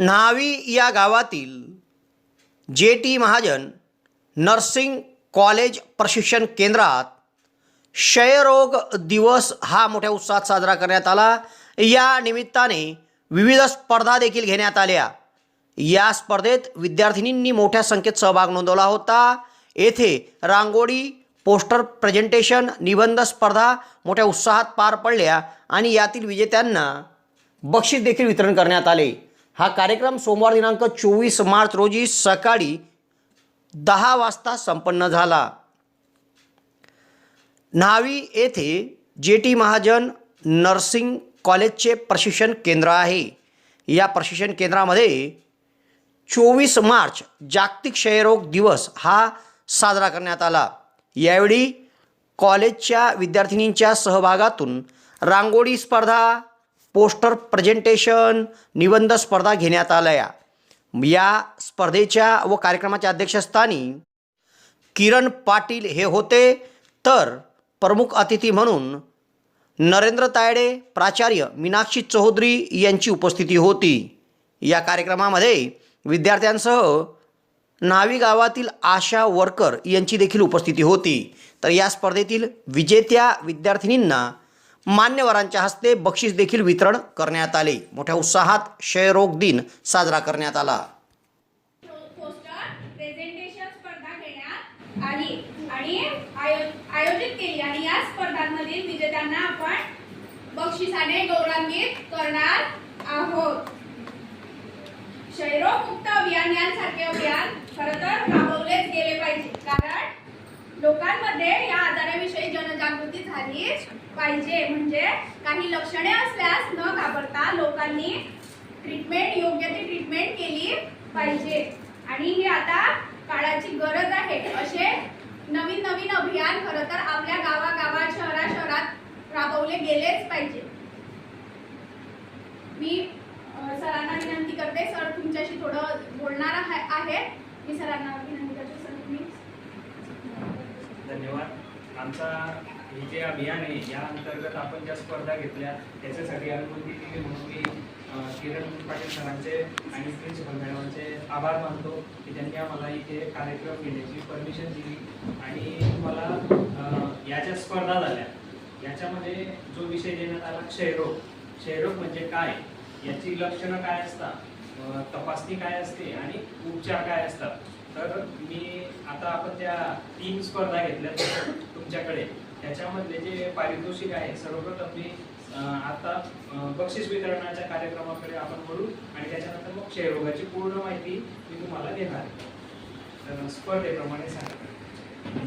न्हावी या गावातील जे टी महाजन नर्सिंग कॉलेज प्रशिक्षण केंद्रात क्षयरोग दिवस हा मोठ्या उत्साहात साजरा करण्यात आला. या निमित्ताने विविध स्पर्धा देखील घेण्यात आल्या. या स्पर्धेत विद्यार्थिनींनी मोठ्या संख्येत सहभाग नोंदवला होता. येथे रांगोळी पोस्टर प्रेझेंटेशन निबंध स्पर्धा मोठ्या उत्साहात पार पडल्या आणि यातील विजेत्यांना बक्षीस देखील वितरण करण्यात आले. हा कार्यक्रम सोमवार दिनांक चोवीस मार्च रोजी सकाळी दहा वाजता संपन्न झाला. न्हावी येथे जे टी महाजन नर्सिंग कॉलेजचे प्रशिक्षण केंद्र आहे. या प्रशिक्षण केंद्रामध्ये चोवीस मार्च जागतिक क्षयरोग दिवस हा साजरा करण्यात आला. यावेळी कॉलेजच्या विद्यार्थिनींच्या सहभागातून रांगोळी स्पर्धा पोस्टर प्रेझेंटेशन निबंध स्पर्धा घेण्यात आल्या. या स्पर्धेच्या व कार्यक्रमाच्या अध्यक्षस्थानी किरण पाटील हे होते. तर प्रमुख अतिथी म्हणून नरेंद्र तायडे प्राचार्य मीनाक्षी चौधरी यांची उपस्थिती होती. या कार्यक्रमामध्ये विद्यार्थ्यांसह नावी गावातील आशा वर्कर यांची देखील उपस्थिती होती. तर या स्पर्धेतील विजेत्या विद्यार्थिनींना मान्यवरांच्या हस्ते बक्षीस देखील वितरण करण्यात आले. मोठ्या उत्साहात क्षयरोग दिन साजरा करण्यात आला. आयोजित केली आणि या स्पर्धांमधील विजेत्यांना आपण बक्षिसाने गौरवान्वित करणार आहोत. क्षयरोग मुक्त अभियान यांसारखे अभियान तर राबवलेच गेले पाहिजे. कारण लोकांमध्ये या आजाराविषयी जनजागृती झालीच पाहिजे. म्हणजे काही लक्षणे असल्यास न घाबरता लोकांनी ट्रीटमेंट योग्य ती ट्रीटमेंट केली पाहिजे. आणि ही आता काळाची गरज आहे. असे नवीन नवीन अभियान खरं तर आपल्या गावागावात शहरा शहरात राबवले गेलेच पाहिजे. मी सरांना विनंती करते. सर तुमच्याशी थोडं बोलणार आहे आहे. मी सरांना विनंती करते. सर तुम्ही धन्यवाद. आमचा हे जे अभियान आहे या अंतर्गत आपण ज्या स्पर्धा घेतल्या त्याच्यासाठी अनुभूती दिली म्हणून मी किरण पाटील सरांचे आणि प्रिन्सिपल मॅडमांचे आभार मानतो की त्यांनी आम्हाला इथे कार्यक्रम घेण्याची परमिशन दिली. आणि मला या ज्या स्पर्धा झाल्या याच्यामध्ये जो विषय देण्यात आला क्षयरोग क्षयरोग म्हणजे काय? याची लक्षणं काय असतात? तपासणी काय असते? आणि उपचार काय असतात? तर मी आता आपण त्या तीन स्पर्धा घेतल्या तुमच्याकडे त्याच्यामधले जे पारितोषिक आहे सर्वप्रथम मी आता बक्षीस वितरणाच्या कार्यक्रमाकडे आपण बोलू आणि त्याच्यानंतर मग क्षयरोगाची पूर्ण माहिती मी तुम्हाला देणार आहे. तर स्पर्धेप्रमाणे सांगा